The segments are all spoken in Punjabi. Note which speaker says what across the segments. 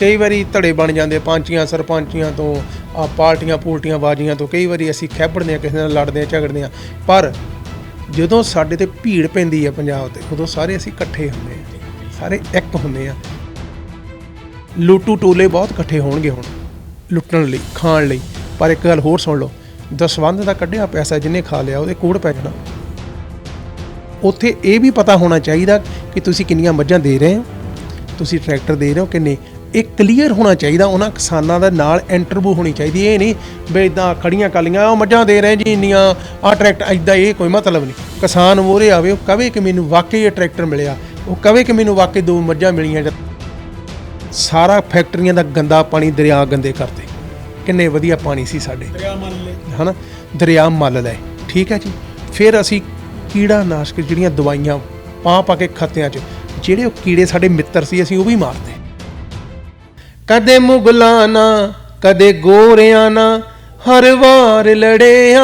Speaker 1: ਕਈ ਵਾਰੀ ਧੜੇ ਬਣ ਜਾਂਦੇ, ਪੰਚੀਆਂ, ਸਰਪੰਚੀਆਂ ਤੋਂ, ਆ ਪਾਰਟੀਆਂ ਪੂਲਟੀਆਂ ਬਾਜੀਆਂ ਤੋਂ ਕਈ ਵਾਰੀ ਅਸੀਂ ਖੈਬੜਦੇ ਆ ਕਿਸੇ ਨਾਲ ਲੜਦੇ ਆ ਝਗੜਦੇ ਆ ਪਰ ਜਦੋਂ ਸਾਡੇ ਤੇ ਭੀੜ ਪੈਂਦੀ ਆ ਪੰਜਾਬ ਤੇ, ਉਦੋਂ ਸਾਰੇ ਅਸੀਂ ਇਕੱਠੇ ਹੁੰਦੇ ਆ ਸਾਰੇ ਇੱਕ ਹੁੰਦੇ ਆ ਲੂਟੂ ਟੋਲੇ ਬਹੁਤ ਇਕੱਠੇ ਹੋਣਗੇ ਹੁਣ, ਲੁੱਟਣ ਲਈ, ਖਾਣ ਲਈ। ਪਰ ਇੱਕ ਗੱਲ ਹੋਰ ਸੁਣ ਲਓ, ਦਸਵੰਧ ਦਾ ਕੱਢਿਆ ਪੈਸਾ ਜਿਹਨੇ ਖਾ ਲਿਆ, ਉਹਦੇ ਕੋੜ ਪੈ ਜਾਣਾ। ਉੱਥੇ ਇਹ ਵੀ ਪਤਾ ਹੋਣਾ ਚਾਹੀਦਾ ਕਿ ਤੁਸੀਂ ਕਿੰਨੀਆਂ ਮੱਝਾਂ ਦੇ ਰਹੇ ਹੋ, ਤੁਸੀਂ ਟਰੈਕਟਰ ਦੇ ਰਹੇ ਹੋ ਕਿੰਨੇ ਇਹ ਕਲੀਅਰ ਹੋਣਾ ਚਾਹੀਦਾ ਉਹਨਾਂ ਕਿਸਾਨਾਂ ਦਾ ਨਾਲ ਇੰਟਰਵਿਊ ਹੋਣੀ ਚਾਹੀਦੀ ਇਹ ਨਹੀਂ ਵੀ ਇਦਾਂ ਖੜੀਆਂ ਕਾਲੀਆਂ ਉਹ ਮੱਝਾਂ ਦੇ ਰਹੇ ਜੀ ਇੰਨੀਆਂ ਆ ਟਰੈਕਟਰ ਇਦਾਂ ਇਹ ਕੋਈ ਮਤਲਬ ਨਹੀਂ। ਕਿਸਾਨ ਮੋਰੇ ਆਵੇ ਉਹ ਕਵੇ ਕਿ ਮੈਨੂੰ ਵਾਕਈ ਇਹ ਟਰੈਕਟਰ ਮਿਲਿਆ ਉਹ ਕਵੇ ਕਿ ਮੈਨੂੰ ਵਾਕਈ ਦੋ ਮੱਝਾਂ ਮਿਲੀਆਂ ਸਾਰਾ ਫੈਕਟਰੀਆਂ ਦਾ ਗੰਦਾ ਪਾਣੀ ਦਰਿਆ ਗੰਦੇ ਕਰਤੇ ਕਿੰਨੇ ਵਧੀਆ ਪਾਣੀ ਸੀ ਸਾਡੇ।
Speaker 2: ਦਰਿਆ ਮੰਨ ਲੈ
Speaker 1: ਹਨਾ? ਦਰਿਆ ਮੱਲ ਲੈ ਠੀਕ ਹੈ ਜੀ। ਫਿਰ ਅਸੀਂ ਕੀੜਾ ਨਾਸ਼ਕ ਜਿਹੜੀਆਂ ਦਵਾਈਆਂ ਪਾ ਪਾ ਕੇ ਖੱਤਿਆਂ 'ਚ ਜਿਹੜੇ ਉਹ ਕੀੜੇ ਸਾਡੇ ਮਿੱਤਰ ਸੀ ਅਸੀਂ ਉਹ ਵੀ ਮਾਰਦੇ। ਕਦੇ ਮੁਗਲਾਂ ਨਾਲ ਕਦੇ ਗੋਰਿਆਂ ਨਾਲ ਹਰ ਵਾਰ ਲੜਿਆ।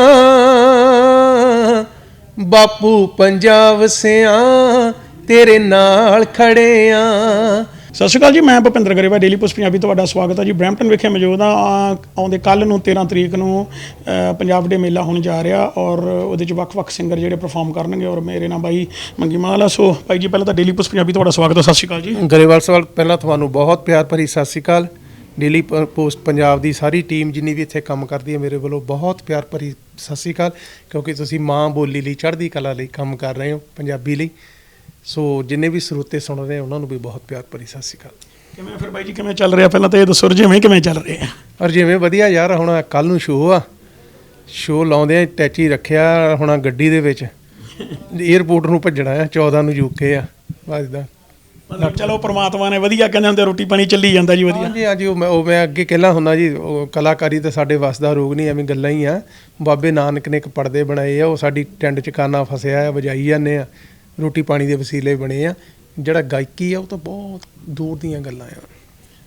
Speaker 1: ਬਾਪੂ ਪੰਜਾਬ ਸਿਆਂ, ਤੇਰੇ ਨਾਲ ਖੜਿਆ।
Speaker 2: ਸਤਿ ਸ਼੍ਰੀ ਅਕਾਲ ਜੀ, ਮੈਂ ਭੁਪਿੰਦਰ ਗਰੇਵਾ ਡੇਲੀ ਪੋਸਟ ਪੰਜਾਬੀ ਤੁਹਾਡਾ ਸਵਾਗਤ ਹੈ ਜੀ। ਬ੍ਰੈਂਪਟਨ ਵਿਖੇ ਮੌਜੂਦ ਹਾਂ ਆ ਆਉਂਦੇ ਕੱਲ ਨੂੰ 13 ਤਰੀਕ ਨੂੰ ਪੰਜਾਬ ਡੇ ਮੇਲਾ ਹੋਣ ਜਾ ਰਿਹਾ ਔਰ ਉਹਦੇ ਚ ਵੱਖ-ਵੱਖ ਸਿੰਗਰ ਜਿਹੜੇ ਪਰਫਾਰਮ ਕਰਨਗੇ ਔਰ ਮੇਰੇ ਨਾਲ ਬਾਈ ਮੰਗੀ ਮਾਲ ਆ। ਸੋ ਭਾਈ ਜੀ, ਪਹਿਲਾਂ ਤਾਂ ਡੇਲੀ ਪੋਸਟ ਪੰਜਾਬੀ ਤੁਹਾਡਾ ਸਵਾਗਤ ਹੈ। ਸਤਿ ਸ਼੍ਰੀ ਅਕਾਲ ਜੀ।
Speaker 1: ਗਰੇਵਾਲ ਸਵਾਲ, ਪਹਿਲਾਂ ਤੁਹਾਨੂੰ ਬਹੁਤ ਪਿਆਰ ਭਰੀ ਸਤਿ ਸ਼੍ਰੀ ਅਕਾਲ। ਡੇਲੀ ਪ- ਪੋਸਟ ਪੰਜਾਬ ਦੀ ਸਾਰੀ ਟੀਮ ਜਿੰਨੀ ਵੀ ਇੱਥੇ ਕੰਮ ਕਰਦੀ ਹੈ ਮੇਰੇ ਵੱਲੋਂ ਬਹੁਤ ਪਿਆਰ ਭਰੀ ਸਤਿ ਸ਼੍ਰੀ ਅਕਾਲ। ਕਿਉਂਕਿ ਤੁਸੀਂ ਮਾਂ ਬੋਲੀ ਲਈ, ਚੜ੍ਹਦੀ ਕਲਾ ਲਈ ਕੰਮ ਕਰ ਰਹੇ ਹੋ ਪੰਜਾਬੀ ਲਈ। ਸੋ ਜਿੰਨੇ ਵੀ ਸਰੋਤੇ ਸੁਣ ਰਹੇ ਉਹਨਾਂ ਨੂੰ ਵੀ ਬਹੁਤ ਪਿਆਰ ਭਰੀ ਸਤਿ ਸ਼੍ਰੀ ਅਕਾਲ।
Speaker 2: ਕਿਵੇਂ ਫਿਰ ਬਾਈ ਜੀ ਕਿਵੇਂ ਚੱਲ ਰਿਹਾ? ਪਹਿਲਾਂ ਤਾਂ ਇਹ ਦੱਸੋ ਰਜੇਵੇਂ ਕਿਵੇਂ ਚੱਲ ਰਹੇ
Speaker 1: ਔਰ ਜਿਵੇਂ ਵਧੀਆ ਯਾਰ ਹੁਣ ਕੱਲ ਨੂੰ ਸ਼ੋਅ ਆ। ਸ਼ੋਅ ਲਾਉਂਦੇ ਆ ਟੈਚੀ ਰੱਖਿਆ ਹੁਣ ਗੱਡੀ ਦੇ ਵਿੱਚ। 에어ਪੋਰਟ ਨੂੰ ਭੱਜਣਾ ਆ 14 ਨੂੰ ਯੂਕੇ ਆ। ਵੱਜਦਾ
Speaker 2: ਮਤਲਬ ਚਲੋ ਪ੍ਰਮਾਤਮਾ ਨੇ ਵਧੀਆ ਕਹਿੰਦੇ ਹੁੰਦੇ ਰੋਟੀ ਪਾਣੀ ਚੱਲੀ ਜਾਂਦਾ ਜੀ ਵਧੀਆ।
Speaker 1: ਹਾਂਜੀ ਹਾਂਜੀ ਉਹ ਮੈਂ ਉਹ ਮੈਂ ਅੱਗੇ ਕਹਿਣਾ ਹੁੰਦਾ ਜੀ ਉਹ ਕਲਾਕਾਰੀ ਤਾਂ ਸਾਡੇ ਵੱਸ ਦਾ ਰੋਗ ਨਹੀਂ ਐਵੇਂ ਗੱਲਾਂ ਹੀ ਆ। ਬਾਬੇ ਨਾਨਕ ਨੇ ਇੱਕ ਪਰਦੇ ਬਣਾਏ ਆ ਉਹ ਸਾਡੀ ਟੈਂਡ 'ਚ ਕਾਨਾ ਫਸਿਆ ਆ ਵਜਾਈ ਜਾਂਦੇ ਆ। ਰੋਟੀ ਪਾਣੀ ਦੇ ਵਸੀਲੇ ਬਣੇ ਆ। ਜਿਹੜਾ ਗਾਇਕੀ ਆ, ਉਹ ਤਾਂ ਬਹੁਤ ਦੂਰ ਦੀਆਂ ਗੱਲਾਂ ਆ।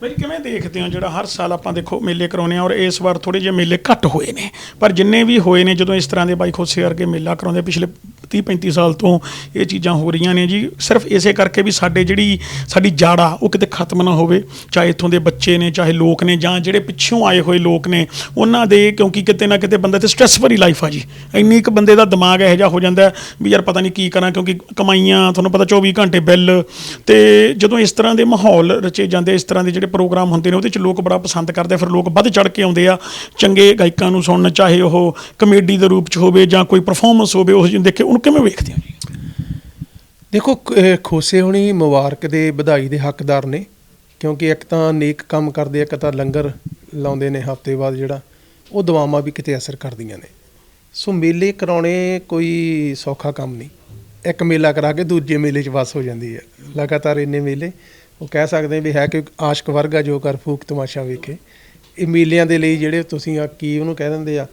Speaker 2: ਬਾਈ ਕਿਵੇਂ ਦੇਖਦੇ ਹੋ ਜਿਹੜਾ ਹਰ ਸਾਲ ਆਪਾਂ ਦੇਖੋ ਮੇਲੇ ਕਰਾਉਂਦੇ ਆ ਔਰ ਇਸ ਵਾਰ ਥੋੜੇ ਜਿਹੇ ਮੇਲੇ ਘੱਟ ਹੋਏ ਨੇ, ਪਰ ਜਿੰਨੇ ਵੀ ਹੋਏ ਨੇ, ਜਦੋਂ ਇਸ ਤਰ੍ਹਾਂ ਦੇ ਬਾਈ ਖੋਸੇ ਵਰਗੇ ਮੇਲਾ ਕਰਾਉਂਦੇ, ਪਿਛਲੇ 30 35 ਸਾਲ ਤੋਂ ਇਹ ਚੀਜ਼ਾਂ ਹੋ ਰਹੀਆਂ ਨੇ ਜੀ, ਸਿਰਫ ਇਸੇ ਕਰਕੇ ਵੀ ਸਾਡੇ ਜਿਹੜੀ ਸਾਡੀ ਜਾੜਾ, ਉਹ ਕਿਤੇ ਖਤਮ ਨਾ ਹੋਵੇ, ਚਾਹੇ ਇੱਥੋਂ ਦੇ ਬੱਚੇ ਨੇ, ਚਾਹੇ ਲੋਕ ਨੇ, ਜਾਂ ਜਿਹੜੇ ਪਿੱਛੋਂ ਆਏ ਹੋਏ ਲੋਕ ਨੇ, ਉਹਨਾਂ ਦੇ ਕਿਉਂਕਿ ਕਿਤੇ ਨਾ ਕਿਤੇ ਬੰਦਾ ਤੇ ਸਟ੍ਰੈਸ ਭਰੀ ਲਾਈਫ ਆ ਜੀ। ਇੰਨੀ ਇੱਕ ਬੰਦੇ ਦਾ ਦਿਮਾਗ ਇਹੋ ਜਿਹਾ ਹੋ ਜਾਂਦਾ ਵੀ ਯਾਰ ਪਤਾ ਨਹੀਂ ਕੀ ਕਰਾਂ, ਕਿਉਂਕਿ ਕਮਾਈਆਂ, ਤੁਹਾਨੂੰ ਪਤਾ 24 ਘੰਟੇ ਬਿੱਲ, ਤੇ ਜਦੋਂ ਇਸ ਤਰ੍ਹਾਂ ਦੇ ਮਾਹੌਲ ਰਚੇ ਜਾਂਦੇ, ਇਸ ਤਰ੍ਹਾਂ ਦੇ ਜਿਹੜੇ ਪ੍ਰੋਗਰਾਮ ਹੁੰਦੇ ਨੇ ਉਹਦੇ ਚ ਲੋਕ ਬੜਾ ਪਸੰਦ ਕਰਦੇ ਆ, ਫਿਰ ਲੋਕ ਵੱਧ ਚੜ ਕੇ ਆਉਂਦੇ ਆ। ਚੰਗੇ ਗਾਇਕਾਂ ਨੂੰ ਸੁਣਨ ਚਾਹੇ ਉਹ ਕਮੇਡੀ ਦੇ ਰੂਪ ਚ ਹੋਵੇ ਜਾਂ ਕੋਈ ਪਰਫਾਰਮੈਂਸ ਹੋਵੇ ਉਹ ਜਿਹਨੂੰ ਦੇਖੇ ਉਹਨੂੰ ਕਿਵੇਂ ਵੇਖਦੇ ਆ? ਜੀ
Speaker 1: ਦੇਖੋ ਖੋਸੇ ਹੁਣੀ ਮੁਬਾਰਕ ਦੇ ਵਧਾਈ ਦੇ ਹੱਕਦਾਰ ਨੇ ਕਿਉਂਕਿ ਇੱਕ ਤਾਂ ਨੇਕ ਕੰਮ ਕਰਦੇ ਇੱਕ ਤਾਂ ਲੰਗਰ ਲਾਉਂਦੇ ਨੇ ਹਫ਼ਤੇ ਬਾਅਦ ਜਿਹੜਾ ਉਹ ਦੁਆਵਾਂ ਵੀ ਕਿਤੇ ਅਸਰ ਕਰਦੀਆਂ ਨੇ। ਸੋ ਮੇਲੇ ਕਰਾਉਣੇ ਕੋਈ ਸੌਖਾ ਕੰਮ ਨਹੀਂ। ਇੱਕ ਮੇਲਾ ਕਰਾ ਕੇ ਦੂਜੇ ਮੇਲੇ 'ਚ ਵਸ ਹੋ ਜਾਂਦੀ ਹੈ। ਲਗਾਤਾਰ ਇੰਨੇ ਮੇਲੇ ਉਹ ਕਹਿ ਸਕਦੇ ਵੀ ਹੈ ਕਿ ਆਸ਼ਕ ਵਰਗਾ ਜੋ ਕਰ ਫੂਕ ਤਮਾਸ਼ਾ ਵੇਖੇ। ਇਹ ਮੇਲਿਆਂ ਦੇ ਲਈ ਜਿਹੜੇ ਤੁਸੀਂ ਆ ਕੀ ਉਹਨੂੰ ਕਹਿ ਦਿੰਦੇ ਆ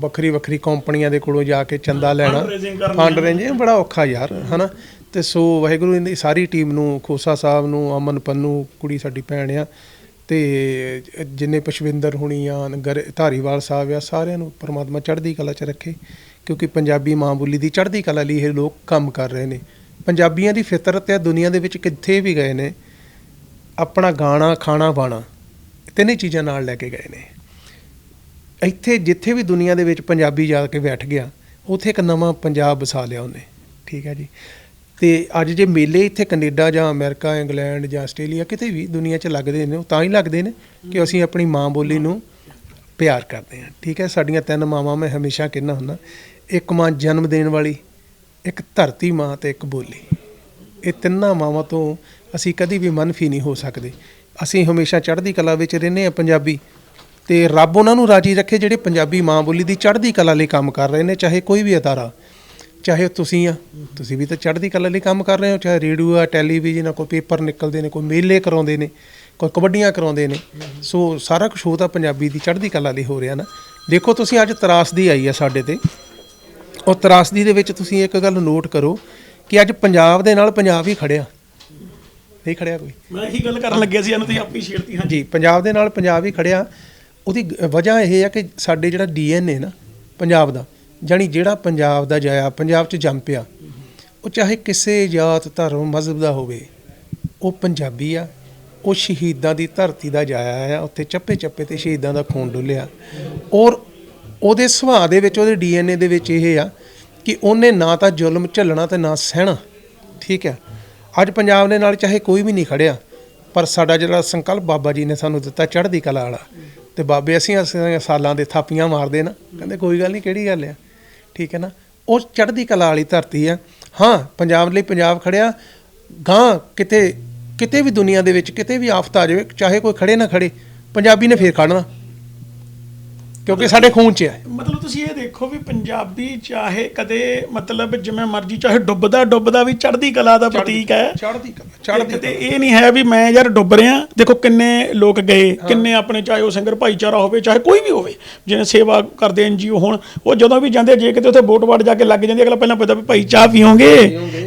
Speaker 1: ਵੱਖਰੀ ਵੱਖਰੀ ਕੰਪਨੀਆਂ ਦੇ ਕੋਲੋਂ ਜਾ ਕੇ ਚੰਦਾ ਲੈਣਾ। ਫੰਡ ਰੇਂਜਿੰਗ ਬੜਾ ਔਖਾ ਯਾਰ ਹਨਾ? ਤੇ ਸੋ ਵਾਹਿਗੁਰੂ ਦੀ ਸਾਰੀ ਟੀਮ ਨੂੰ ਖੋਸਾ ਸਾਹਿਬ ਨੂੰ ਅਮਨ ਪੰਨੂ ਕੁੜੀ ਸਾਡੀ ਭੈਣ ਆ ਤੇ ਜਿੰਨੇ ਪਸ਼ਵਿੰਦਰ ਹੁਣੀ ਆ ਨਗਰ ਧਾਰੀਵਾਲ ਸਾਹਿਬ ਆ ਸਾਰਿਆਂ ਨੂੰ ਪਰਮਾਤਮਾ ਚੜ੍ਹਦੀ ਕਲਾ 'ਚ ਰੱਖੇ। ਕਿਉਂਕਿ ਪੰਜਾਬੀ ਮਾਂ ਬੋਲੀ ਦੀ ਚੜ੍ਹਦੀ ਕਲਾ ਲਈ ਇਹ ਲੋਕ ਕੰਮ ਕਰ ਰਹੇ ਨੇ। ਪੰਜਾਬੀਆਂ ਦੀ ਫਿਤਰਤ ਹੈ ਦੁਨੀਆ ਦੇ ਵਿੱਚ ਕਿੱਥੇ ਵੀ ਗਏ ਨੇ, ਆਪਣਾ ਗਾਣਾ, ਖਾਣਾ ਬਾਣਾ ਤਿੰਨੇ ਚੀਜ਼ਾਂ ਨਾਲ ਲੈ ਕੇ ਗਏ ਨੇ। ਇੱਥੇ ਜਿੱਥੇ ਵੀ ਦੁਨੀਆ ਦੇ ਵਿੱਚ ਪੰਜਾਬੀ ਜਾ ਕੇ ਬੈਠ ਗਿਆ, ਉੱਥੇ ਇੱਕ ਨਵਾਂ ਪੰਜਾਬ ਵਸਾ ਲਿਆ ਉਹਨੇ। ਠੀਕ ਹੈ ਜੀ। ਤੇ ਅੱਜ ਜੇ ਮੇਲੇ ਇੱਥੇ ਕੈਨੇਡਾ ਜਾਂ ਅਮਰੀਕਾ, ਇੰਗਲੈਂਡ ਜਾਂ ਆਸਟ੍ਰੇਲੀਆ ਕਿਤੇ ਵੀ ਦੁਨੀਆ 'ਚ ਲੱਗਦੇ ਨੇ, ਉਹ ਤਾਂ ਹੀ ਲੱਗਦੇ ਨੇ ਕਿ ਅਸੀਂ ਆਪਣੀ ਮਾਂ ਬੋਲੀ ਨੂੰ ਪਿਆਰ ਕਰਦੇ ਹਾਂ। ਠੀਕ ਹੈ, ਸਾਡੀਆਂ ਤਿੰਨ ਮਾਵਾਂ ਮੈਂ ਹਮੇਸ਼ਾ ਕਹਿੰਦਾ ਹੁੰਦਾ, ਇੱਕ ਮਾਂ ਜਨਮ ਦੇਣ ਵਾਲੀ ਇੱਕ ਧਰਤੀ ਮਾਂ ਤੇ ਇੱਕ ਬੋਲੀ। ਇਹ ਤਿੰਨਾਂ ਮਾਵਾਂ ਤੋਂ ਅਸੀਂ ਕਦੀ ਵੀ ਮਨਫੀ ਨਹੀਂ ਹੋ ਸਕਦੇ। ਅਸੀਂ ਹਮੇਸ਼ਾ ਚੜ੍ਹਦੀ ਕਲਾ ਵਿੱਚ ਰਹਿੰਦੇ ਹਾਂ ਪੰਜਾਬੀ। ਤੇ ਰੱਬ ਉਹਨਾਂ ਨੂੰ ਰਾਜੀ ਰੱਖੇ ਜਿਹੜੇ ਪੰਜਾਬੀ ਮਾਂ ਬੋਲੀ ਦੀ ਚੜ੍ਹਦੀ ਕਲਾ ਲਈ ਕੰਮ ਕਰ ਰਹੇ ਨੇ, ਚਾਹੇ ਕੋਈ ਵੀ ਅਦਾਰਾ, ਚਾਹੇ ਤੁਸੀਂ ਆ। ਤੁਸੀਂ ਵੀ ਤਾਂ ਚੜ੍ਹਦੀ ਕਲਾ ਲਈ ਕੰਮ ਕਰ ਰਹੇ ਹੋ, ਚਾਹੇ ਰੇਡੀਓ ਆ, ਟੈਲੀਵਿਜ਼ਨ ਆ, ਕੋਈ ਪੇਪਰ ਨਿਕਲਦੇ ਨੇ, ਕੋਈ ਮੇਲੇ ਕਰਾਉਂਦੇ ਨੇ, ਕੋਈ ਕਬੱਡੀਆਂ ਕਰਾਉਂਦੇ ਨੇ। ਸੋ ਸਾਰਾ ਕੁਝ ਉਹ ਤਾਂ ਪੰਜਾਬੀ ਦੀ ਚੜ੍ਹਦੀ ਕਲਾ ਲਈ ਹੋ ਰਿਹਾ ਨਾ। ਦੇਖੋ ਤੁਸੀਂ ਅੱਜ ਤਰਾਸਦੀ ਆਈ ਆ ਸਾਡੇ ਤੇ। ਉਹ ਤਰਾਸਦੀ ਦੇ ਵਿੱਚ ਤੁਸੀਂ ਇੱਕ ਗੱਲ ਨੋਟ ਕਰੋ ਕਿ ਅੱਜ ਪੰਜਾਬ ਦੇ ਨਾਲ ਪੰਜਾਬ ਹੀ ਖੜਿਆ। ਨਹੀਂ ਖੜਿਆ ਕੋਈ।
Speaker 2: ਮੈਂ ਇਹੀ ਗੱਲ ਕਰਨ ਲੱਗਿਆ ਸੀ ਇਹਨੂੰ ਤੁਸੀਂ ਆਪੀ ਛੇੜਤੀ ਹਾਂ
Speaker 1: ਜੀ ਪੰਜਾਬ ਦੇ ਨਾਲ ਪੰਜਾਬ ਹੀ ਖੜਿਆ। ਉਹਦੀ ਵਜ੍ਹਾ ਇਹ ਹੈ ਕਿ ਸਾਡੇ ਜਿਹੜਾ ਡੀਐਨਏ ਨਾ ਪੰਜਾਬ ਦਾ ਜਾਣੀ ਜਿਹੜਾ ਪੰਜਾਬ ਦਾ ਜਾਇਆ ਪੰਜਾਬ 'ਚ ਜੰਮ ਪਿਆ ਉਹ ਚਾਹੇ ਕਿਸੇ ਜਾਤ ਧਰਮ ਮਜ਼ਹਬ ਦਾ ਹੋਵੇ ਉਹ ਪੰਜਾਬੀ ਆ। ਉਹ ਸ਼ਹੀਦਾਂ ਦੀ ਧਰਤੀ ਦਾ ਜਾਇਆ ਆ ਉੱਥੇ ਚੱਪੇ ਚੱਪੇ ਤੇ ਸ਼ਹੀਦਾਂ ਦਾ ਖੂਨ ਡੁੱਲਿਆ। ਔਰ ਉਹਦੇ ਸੁਭਾਅ ਦੇ ਵਿੱਚ, ਉਹਦੇ ਡੀਐਨਏ ਦੇ ਵਿੱਚ ਇਹ ਆ ਕਿ ਉਹਨੇ ਨਾ ਤਾਂ ਜ਼ੁਲਮ ਝੱਲਣਾ ਤੇ ਨਾ ਸਹਿਣਾ, ਠੀਕ ਹੈ। ਅੱਜ ਪੰਜਾਬ ਦੇ ਨਾਲ ਚਾਹੇ ਕੋਈ ਵੀ ਨਹੀਂ ਖੜਿਆ, ਪਰ ਸਾਡਾ ਜਿਹੜਾ ਸੰਕਲਪ ਬਾਬਾ ਜੀ ਨੇ ਸਾਨੂੰ ਦਿੱਤਾ ਚੜ੍ਹਦੀ ਕਲਾ ਵਾਲਾ ਤੇ ਬਾਬੇ ਅਸੀਂ ਅਸੀਂ ਸਾਲਾਂ ਦੇ ਥਾਪੀਆਂ ਮਾਰਦੇ ਨਾ, ਕਹਿੰਦੇ ਕੋਈ ਗੱਲ ਨਹੀਂ, ਕਿਹੜੀ ਗੱਲ ਆ? ਠੀਕ ਹੈ ਨਾ? ਉਹ ਚੜ੍ਹਦੀ ਕਲਾ ਵਾਲੀ ਧਰਤੀ ਆ। ਹਾਂ, ਪੰਜਾਬ ਲਈ ਪੰਜਾਬ ਖੜਿਆ ਗਾਂ ਕਿਤੇ ਕਿਤੇ ਵੀ ਦੁਨੀਆ ਦੇ ਵਿੱਚ ਕਿਤੇ ਵੀ ਆਫਤ ਆ ਜਾਵੇ, ਚਾਹੇ ਕੋਈ ਖੜੇ ਨਾ ਖੜੇ ਪੰਜਾਬੀ ਨੇ ਫੇਰ ਖੜਨਾ ਕਿਉਂਕਿ ਸਾਡੇ ਖੂਨ 'ਚ ਹੈ
Speaker 2: ਮਤਲਬ ਤੁਸੀਂ ਇਹ ਦੇਖੋ ਵੀ ਪੰਜਾਬੀ ਚਾਹੇ ਕਦੇ ਮਤਲਬ ਜਿਵੇਂ ਮਰਜ਼ੀ ਚਾਹੇ ਡੁੱਬਦਾ ਡੁੱਬਦਾ ਵੀ ਚੜ੍ਹਦੀ ਕਲਾ ਦਾ ਪ੍ਰਤੀਕ ਹੈ।
Speaker 1: ਚੜ੍ਹਦੀ ਕਲਾ
Speaker 2: ਚੜ੍ਹਦੀ ਤੇ ਇਹ ਨਹੀਂ ਹੈ ਵੀ ਮੈਂ ਯਾਰ ਡੁੱਬ ਰਿਹਾ। ਦੇਖੋ ਕਿੰਨੇ ਲੋਕ ਗਏ ਕਿੰਨੇ ਆਪਣੇ ਚਾਹੇ ਉਹ ਸਿੰਗਰ ਭਾਈਚਾਰਾ ਹੋਵੇ ਚਾਹੇ ਕੋਈ ਵੀ ਹੋਵੇ ਜਿਵੇਂ ਸੇਵਾ ਕਰਦੇ ਐਨਜੀਓ ਹੋਣ ਉਹ ਜਦੋਂ ਵੀ ਜਾਂਦੇ ਜੇ ਕਿਤੇ ਉੱਥੇ ਵੋਟ ਵਾਟ ਜਾ ਕੇ ਲੱਗ ਜਾਂਦੀ ਅਗਲਾ ਪਹਿਲਾਂ ਪੁੱਛਦਾ ਵੀ ਭਾਈ ਚਾਹ ਪੀਓਗੇ?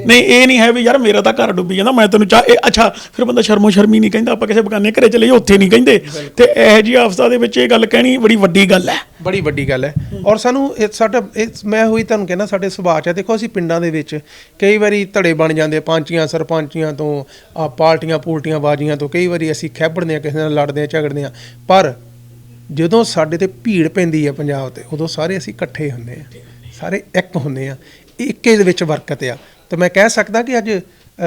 Speaker 2: ਨਹੀਂ ਇਹ ਨਹੀਂ ਹੈ ਵੀ ਯਾਰ ਮੇਰਾ ਤਾਂ ਘਰ ਡੁੱਬੀ ਜਾਂਦਾ ਮੈਂ ਤੈਨੂੰ ਚਾਹ ਇਹ ਅੱਛਾ ਫਿਰ ਬੰਦਾ ਸ਼ਰਮੋ ਸ਼ਰਮੀ ਨਹੀਂ ਕਹਿੰਦਾ ਆਪਾਂ ਕਿਸੇ ਬਗਾਨੇ ਘਰੇ ਚਲੇ ਜਾਈਏ ਉੱਥੇ ਨਹੀਂ ਕਹਿੰਦੇ। ਤੇ ਇਹੋ ਜਿਹੀ ਅਵਸਥਾ ਦੇ ਵਿੱਚ ਇਹ ਗੱਲ ਕਹਿਣੀ ਬੜੀ ਵੱਡੀ ਗੱਲ ਹੈ।
Speaker 1: ਬੜੀ ਵੱਡੀ ਗੱਲ ਹੈ। ਔਰ ਸਾਨੂੰ ਇਹ ਸਾਡਾ ਇਹ ਮੈਂ ਹੋਈ ਤੁਹਾਨੂੰ ਕਹਿੰਦਾ ਸਾਡੇ ਸੁਭਾਅ 'ਚ ਹੈ। ਦੇਖੋ ਅਸੀਂ ਪਿੰਡਾਂ ਦੇ ਵਿੱਚ ਕਈ ਵਾਰੀ ਧੜੇ ਬਣ ਜਾਂਦੇ ਪੰਚੀਆਂ ਸਰਪੰਚੀਆਂ ਤੋਂ ਆ ਪਾਰਟੀਆਂ ਪੂਲਟੀਆਂ ਬਾਜੀਆਂ ਤੋਂ। ਕਈ ਵਾਰੀ ਅਸੀਂ ਖੈਬੜਦੇ ਹਾਂ ਕਿਸੇ ਨਾਲ ਲੜਦੇ ਹਾਂ ਝਗੜਦੇ ਹਾਂ ਪਰ ਜਦੋਂ ਸਾਡੇ ਤੇ ਭੀੜ ਪੈਂਦੀ ਹੈ ਪੰਜਾਬ ਤੇ ਉਦੋਂ ਸਾਰੇ ਅਸੀਂ ਇਕੱਠੇ ਹੁੰਦੇ ਆ। ਸਾਰੇ ਇੱਕ ਹੁੰਦੇ ਆ। ਇੱਕੇ ਦੇ ਵਿੱਚ ਬਰਕਤ ਆ। ਤੇ ਮੈਂ ਕਹਿ ਸਕਦਾ ਕਿ ਅੱਜ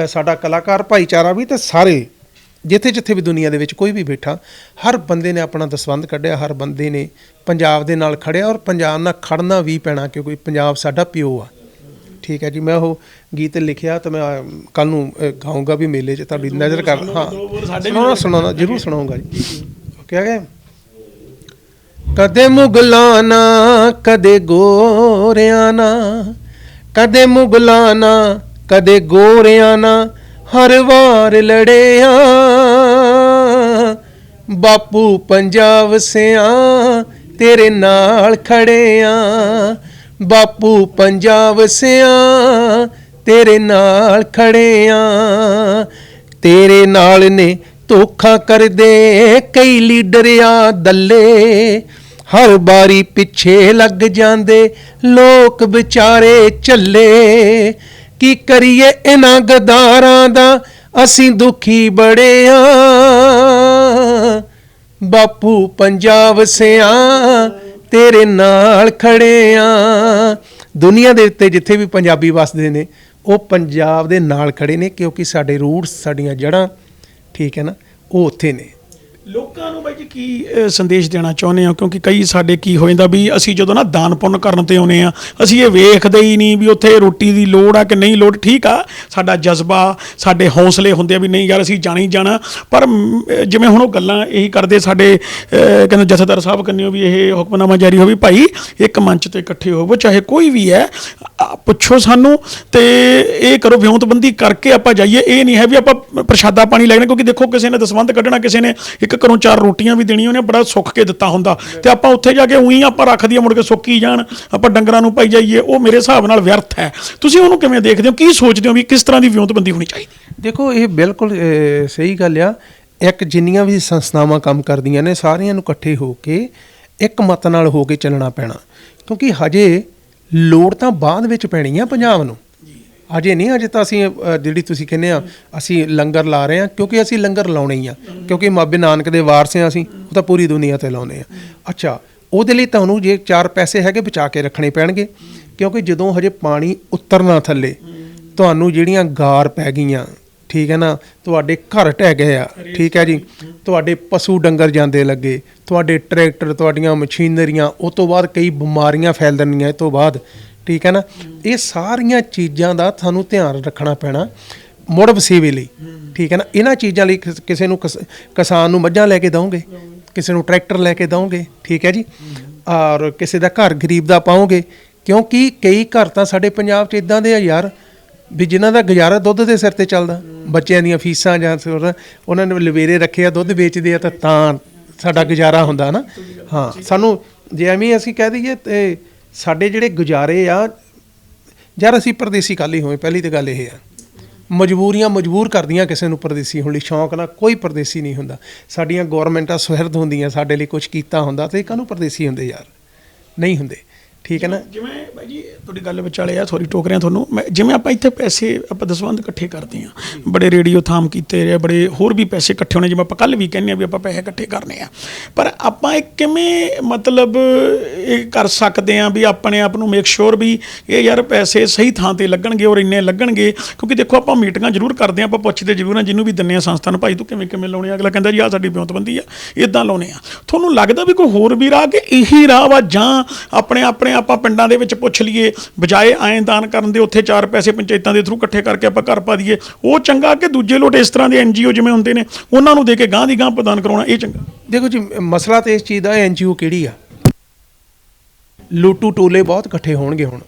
Speaker 1: ਅ, ਸਾਡਾ ਕਲਾਕਾਰ ਭਾਈਚਾਰਾ ਵੀ ਤੇ ਸਾਰੇ ਜਿੱਥੇ ਜਿੱਥੇ ਵੀ ਦੁਨੀਆ ਦੇ ਵਿੱਚ ਕੋਈ ਵੀ ਬੈਠਾ ਹਰ ਬੰਦੇ ਨੇ ਆਪਣਾ ਦਸਵੰਧ ਕੱਢਿਆ ਹਰ ਬੰਦੇ ਨੇ ਪੰਜਾਬ ਦੇ ਨਾਲ ਖੜਿਆ ਔਰ ਪੰਜਾਬ ਨਾਲ ਖੜਨਾ ਵੀ ਪੈਣਾ ਕਿਉਂਕਿ ਪੰਜਾਬ ਸਾਡਾ ਪਿਓ ਆ। ਠੀਕ ਹੈ ਜੀ ਮੈਂ ਉਹ ਗੀਤ ਲਿਖਿਆ ਤਾਂ ਮੈਂ ਕੱਲ ਨੂੰ ਅ, ਗਾਊਂਗਾ ਵੀ ਮੇਲੇ 'ਚ ਤੁਹਾਡੀ ਨਜ਼ਰ ਕਰ ਹਾਂ। ਸੁਣਾਉਣਾ ਸੁਣਾਉਣਾ ਜ਼ਰੂਰ ਸੁਣਾਉਂਗਾ ਜੀ। ਕਿਹਾ ਗਿਆ ਕਦੇ ਮੁਗਲਾਂ ਨਾ ਕਦੇ ਗੋਰਿਆਂ ਨਾ ਕਦੇ ਮੁਗਲਾਂ ਨਾ ਕਦੇ ਗੋਰਿਆਂ ਨਾ ਹਰ ਵਾਰ ਲੜਿਆ ਬਾਪੂ ਪੰਜਾਬ ਸਿਆਂ, ਤੇਰੇ ਨਾਲ ਖੜੇ ਆ। ਬਾਪੂ ਪੰਜਾਬ ਸਿਆਂ, ਤੇਰੇ ਨਾਲ ਖੜੇ ਆ। ਤੇਰੇ ਨਾਲ ਨੇ ਧੋਖਾ ਕਰਦੇ ਕਈ ਲੀਡਰ ਆ ਦੱਲੇ। ਹਰ ਬਾਰੀ ਪਿੱਛੇ ਲੱਗ ਜਾਂਦੇ ਲੋਕ ਵਿਚਾਰੇ ਝੱਲੇ। ਕੀ ਕਰੀਏ ਇਹਨਾਂ ਗਦਾਰਾਂ ਦਾ, ਅਸੀਂ ਦੁਖੀ ਬੜੇ ਆ। ਬਾਪੂ ਪੰਜਾਬ ਸਿਆਂ, ਤੇਰੇ ਨਾਲ ਖੜੇ ਆ। ਦੁਨੀਆ ਦੇ ਉੱਤੇ ਜਿੱਥੇ ਵੀ ਪੰਜਾਬੀ ਵਸਦੇ ਨੇ, ਉਹ ਪੰਜਾਬ ਦੇ ਨਾਲ ਖੜੇ ਨੇ ਕਿਉਂਕਿ ਸਾਡੇ ਰੂਟਸ, ਸਾਡੀਆਂ ਜੜ੍ਹਾਂ ਠੀਕ ਹੈ ਨਾ, ਉਹ ਉੱਥੇ ਨੇ।
Speaker 2: ਲੋਕਾਂ ਨੂੰ ਬਾਈ ਜੀ ਕੀ ਅਹ, ਸੰਦੇਸ਼ ਦੇਣਾ ਚਾਹੁੰਦੇ ਹੋ? ਕਿਉਂਕਿ ਕਈ ਸਾਡੇ ਕੀ ਹੋ ਜਾਂਦਾ ਵੀ ਅਸੀਂ ਜਦੋਂ ਨਾ ਦਾਨ ਪੁੰਨ ਕਰਨ ਤੇ ਆਉਨੇ ਆ ਅਸੀਂ ਇਹ ਵੇਖਦੇ ਹੀ ਨਹੀਂ ਵੀ ਉੱਥੇ ਰੋਟੀ ਦੀ ਲੋੜ ਆ ਕਿ ਨਹੀਂ ਲੋੜ। ਠੀਕ ਆ ਸਾਡਾ ਜਜ਼ਬਾ ਸਾਡੇ ਹੌਸਲੇ ਹੁੰਦੇ ਆ ਵੀ ਨਹੀਂ ਯਾਰ ਅਸੀਂ ਜਾਣਾ ਹੀ ਜਾਣਾ। ਪਰ ਮ, ਅਹ, ਜਿਵੇਂ ਹੁਣ ਉਹ ਗੱਲਾਂ ਇਹੀ ਕਰਦੇ ਸਾਡੇ ਅਹ, ਕਹਿੰਦੇ ਜਥੇਦਾਰ ਸਾਹਿਬ ਕੰਨਿਓ ਵੀ ਇਹ ਹੁਕਮਨਾਮਾ ਜਾਰੀ ਹੋਵੇ ਭਾਈ ਇੱਕ ਮੰਚ ਤੇ ਇਕੱਠੇ ਹੋਵੋ ਚਾਹੇ ਕੋਈ ਵੀ ਹੈ ਪੁੱਛੋ ਸਾਨੂੰ ਤੇ ਇਹ ਕਰੋ ਵਿਉਂਤਬੰਦੀ ਕਰਕੇ ਆਪਾਂ ਜਾਈਏ। ਇਹ ਨਹੀਂ ਹੈ ਵੀ ਆਪਾਂ ਪ੍ਰਸ਼ਾਦਾ ਪਾਣੀ ਲੈਣਾ, ਕਿਉਂਕਿ ਦੇਖੋ ਕਿਸੇ ਨੇ ਦਸਵੰਧ ਕੱਢਣਾ, ਕਿਸੇ ਨੇ ਇੱਕ ਘਰੋਂ ਚਾਰ ਰੋਟੀਆਂ ਵੀ ਦੇਣੀਆਂ, ਉਹਨੇ ਬੜਾ ਸੁੱਖ ਕੇ ਦਿੱਤਾ ਹੁੰਦਾ। ਤੇ ਆਪਾਂ ਉੱਥੇ ਜਾ ਕੇ ਉਹੀ ਆਪਾਂ ਰੱਖ ਦਈਏ ਮੁੜ ਕੇ ਸੁੱਕੀ ਜਾਣ। ਆਪਾਂ ਡੰਗਰਾਂ ਨੂੰ ਪਾਈ ਜਾਈਏ, ਉਹ ਮੇਰੇ ਹਿਸਾਬ ਨਾਲ ਵਿਅਰਥ ਹੈ। ਤੁਸੀਂ ਉਹਨੂੰ ਕਿਵੇਂ ਦੇਖਦੇ ਹੋ? ਕੀ ਸੋਚਦੇ ਹੋ ਵੀ ਕਿਸ ਤਰ੍ਹਾਂ ਦੀ ਵਿਉਂਤਬੰਦੀ ਹੋਣੀ ਚਾਹੀਦੀ?
Speaker 1: ਦੇਖੋ, ਇਹ ਬਿਲਕੁਲ ਸਹੀ ਗੱਲ ਆ। ਇੱਕ ਜਿੰਨੀਆਂ ਵੀ ਸੰਸਥਾਵਾਂ ਕੰਮ ਕਰਦੀਆਂ ਨੇ, ਸਾਰੀਆਂ ਨੂੰ ਇਕੱਠੇ ਹੋ ਕੇ ਇੱਕ ਮਤ ਨਾਲ ਹੋ ਕੇ ਚੱਲਣਾ ਪੈਣਾ। ਕਿਉਂਕਿ ਹਜੇ ਲੋੜ ਤਾਂ ਬਾਅਦ ਵਿੱਚ ਪੈਣੀ ਆ ਪੰਜਾਬ ਨੂੰ। ਅਜੇ ਨਹੀਂ ਅਜੇ ਤਾਂ ਅਸੀਂ ਅਹ, ਜਿਹੜੀ ਤੁਸੀਂ ਕਹਿੰਦੇ ਆ ਅਸੀਂ ਲੰਗਰ ਲਾ ਰਹੇ ਆ ਕਿਉਂਕਿ ਅਸੀਂ ਲੰਗਰ ਲਾਉਣੇ ਹੀ ਆ। ਕਿਉਂਕਿ ਮਾਬੇ ਨਾਨਕ ਦੇ ਵਾਰਸ ਆ ਅਸੀਂ ਉਹ ਤਾਂ ਪੂਰੀ ਦੁਨੀਆ ਤੇ ਲਾਉਨੇ ਆ। ਅੱਛਾ ਉਹਦੇ ਲਈ ਤੁਹਾਨੂੰ ਜੇ ਚਾਰ ਪੈਸੇ ਹੈਗੇ ਬਚਾ ਕੇ ਰੱਖਣੇ ਪੈਣਗੇ। ਕਿਉਂਕਿ ਜਦੋਂ ਹਜੇ ਪਾਣੀ ਉਤਰਨਾ ਥੱਲੇ ਤੁਹਾਨੂੰ ਜਿਹੜੀਆਂ ਗਾਰ ਪੈ ਗਈਆਂ ਠੀਕ ਹੈ ਨਾ? ਤੁਹਾਡੇ ਘਰ ਢਹਿ ਗਏ ਆ, ਠੀਕ ਹੈ ਜੀ। ਤੁਹਾਡੇ ਪਸ਼ੂ ਡੰਗਰ ਜਾਂਦੇ ਲੱਗੇ, ਤੁਹਾਡੇ ਟਰੈਕਟਰ, ਤੁਹਾਡੀਆਂ ਮਸ਼ੀਨਰੀਆਂ, ਉਹ ਤੋਂ ਬਾਅਦ ਕਈ ਬਿਮਾਰੀਆਂ ਫੈਲ ਦਣੀਆਂ ਇਹ ਤੋਂ ਬਾਅਦ, ਠੀਕ ਹੈ ਨਾ? ਇਹ ਸਾਰੀਆਂ ਚੀਜ਼ਾਂ ਦਾ ਤੁਹਾਨੂੰ ਧਿਆਨ ਰੱਖਣਾ ਪੈਣਾ ਮੁੜ ਵਸੇਵੇ ਲਈ, ਠੀਕ ਹੈ ਨਾ? ਇਹਨਾਂ ਚੀਜ਼ਾਂ ਲਈ ਕਿਸ- ਕਿਸੇ ਨੂੰ ਕਿਸ- ਕਿਸਾਨ ਨੂੰ ਮੱਝਾਂ ਲੈ ਕੇ ਦਵੋਗੇ ਕਿਸੇ ਨੂੰ ਟਰੈਕਟਰ ਲੈ ਕੇ ਦਵੋਗੇ ਠੀਕ ਹੈ ਜੀ? ਔਰ ਕਿਸੇ ਦਾ ਘਰ ਗਰੀਬ ਦਾ ਪਾਓਗੇ ਕਿਉਂਕਿ ਕਈ ਘਰ ਤਾਂ ਸਾਡੇ ਪੰਜਾਬ 'ਚ ਇਦਾਂ ਦੇ ਆ ਯਾਰ ਵੀ ਜਿਨ੍ਹਾਂ ਦਾ ਗੁਜ਼ਾਰਾ ਦੁੱਧ ਦੇ ਸਿਰ ਤੇ ਚੱਲਦਾ, ਬੱਚਿਆਂ ਦੀਆਂ ਫੀਸਾਂ ਜਾਂ ਫਿਰ ਉਹਨਾਂ ਨੇ ਲਵੇਰੇ ਰੱਖੇ ਆ, ਦੁੱਧ ਵੇਚਦੇ ਆ ਤਾਂ ਤਾਂ ਸਾਡਾ ਗੁਜ਼ਾਰਾ ਹੁੰਦਾ ਨਾ। ਹਾਂ, ਸਾਨੂੰ ਜੇ ਐਵੇਂ ਅਸੀਂ ਕਹਿ ਦਈਏ ਤੇ ਸਾਡੇ ਜਿਹੜੇ ਗੁਜ਼ਾਰੇ ਆ, ਯਾਰ ਅਸੀਂ ਪਰਦੇਸੀ ਕੱਲ ਹੋਏ, ਪਹਿਲੀ ਤਾਂ ਗੱਲ ਇਹ ਆ। ਮਜਬੂਰੀਆਂ ਮਜਬੂਰ ਕਰਦੀਆਂ ਕਿਸੇ ਨੂੰ ਪਰਦੇਸੀ ਹੋਣ ਲਈ, ਸ਼ੌਂਕ ਨਾਲ ਕੋਈ ਪਰਦੇਸੀ ਨਹੀਂ ਹੁੰਦਾ। ਸਾਡੀਆਂ ਗਵਰਨਮੈਂਟਾਂ ਸੁਹਿਰਦ ਹੁੰਦੀਆਂ, ਸਾਡੇ ਲਈ ਕੁਝ ਕੀਤਾ ਹੁੰਦਾ ਤੇ ਕਾਹਨੂੰ ਪਰਦੇਸੀ ਹੁੰਦੇ ਯਾਰ? ਨਹੀਂ ਹੁੰਦੇ। ਠੀਕ ਹੈ ਨਾ?
Speaker 2: ਜਿਵੇਂ ਬਾਈ ਜੀ, ਤੁਹਾਡੀ ਗੱਲ ਵਿਚਾਲੇ ਆ ਸੌਰੀ ਟੋਕ ਰਿਹਾ ਤੁਹਾਨੂੰ। ਮੈਂ ਜਿਵੇਂ ਆਪਾਂ ਇੱਥੇ ਪੈਸੇ, ਆਪਾਂ ਦਸਵੰਦ ਇਕੱਠੇ ਕਰਦੇ ਆ ਬੜੇ ਰੇਡੀਓ ਥਾਮ ਕੀਤੇ ਰਹੇ ਬੜੇ ਹੋਰ ਵੀ ਪੈਸੇ ਇਕੱਠੇ ਹੋਣੇ, ਜਿਵੇਂ ਆਪਾਂ ਕੱਲ ਵੀ ਕਹਿੰਦੇ ਆ ਵੀ ਆਪਾਂ ਪੈਸੇ ਇਕੱਠੇ ਕਰਨੇ ਆ। ਪਰ ਆਪਾਂ ਇਹ ਕਿਵੇਂ ਮਤਲਬ ਇਹ ਕਰ ਸਕਦੇ ਆ ਵੀ ਆਪਣੇ ਆਪ ਨੂੰ ਮੇਕ ਸ਼ੋਰ ਵੀ ਇਹ ਯਾਰ ਪੈਸੇ ਸਹੀ ਥਾਂ ਤੇ ਲੱਗਣਗੇ ਔਰ ਇੰਨੇ ਲੱਗਣਗੇ? ਕਿਉਂਕਿ ਦੇਖੋ, ਆਪਾਂ ਮੀਟਿੰਗਾਂ ਜ਼ਰੂਰ ਕਰਦੇ ਆ ਆਪਾਂ ਪੁੱਛਦੇ ਜ਼ਰੂਰ ਆ ਜਿਹਨੂੰ ਵੀ ਦਿੰਨੇ ਆ ਸੰਸਥਾ ਨੂੰ, ਭਾਈ ਤੂੰ ਕਿਵੇਂ ਕਿਵੇਂ ਲਾਉਣੇ ਆ? ਅਗਲਾ ਕਹਿੰਦਾ ਜੀ ਆ ਸਾਡੀ ਬਿਉਂਤਬੰਦੀ ਆ ਇਦਾਂ ਲਾਉਣੇ ਆ। ਤੁਹਾਨੂੰ ਲੱਗਦਾ ਵੀ ਕੋਈ ਹੋਰ ਵੀ ਰਾਹ ਕਿ ਇਹੀ ਰਾਹ ਵਾ, ਜਾਂ ਆਪਣੇ ਆਪਣੇ ਆਪਾਂ ਪਿੰਡਾਂ ਦੇ ਵਿੱਚ ਪੁੱਛ ਲਈਏ, ਬਜਾਏ ਆਏ ਦਾਨ ਕਰਨ ਦੇ ਉੱਥੇ ਚਾਰ ਪੈਸੇ ਪੰਚਾਇਤਾਂ ਦੇ ਥਰੂ ਇਕੱਠੇ ਕਰਕੇ ਆਪਾਂ ਘਰ ਪਾ ਦਈਏ, ਉਹ ਚੰਗਾ ਕਿ ਦੂਜੇ ਲੋਟ ਇਸ ਤਰ੍ਹਾਂ ਦੇ ਐਨਜੀਓ ਜਿਵੇਂ ਹੁੰਦੇ ਨੇ, ਉਹਨਾਂ ਨੂੰ ਦੇ ਕੇ ਗਾਂ ਦੀ ਗਾਂ ਪ੍ਰਦਾਨ ਕਰਾਉਣਾ, ਇਹ ਚੰਗਾ।
Speaker 1: ਦੇਖੋ ਜੀ, ਮਸਲਾ ਤੇ ਇਸ ਚੀਜ਼ ਦਾ ਐਨਜੀਓ ਕਿਹੜੀ ਆ? ਲੁੱਟੂ ਟੋਲੇ ਬਹੁਤ ਇਕੱਠੇ ਹੋਣਗੇ ਹੁਣ,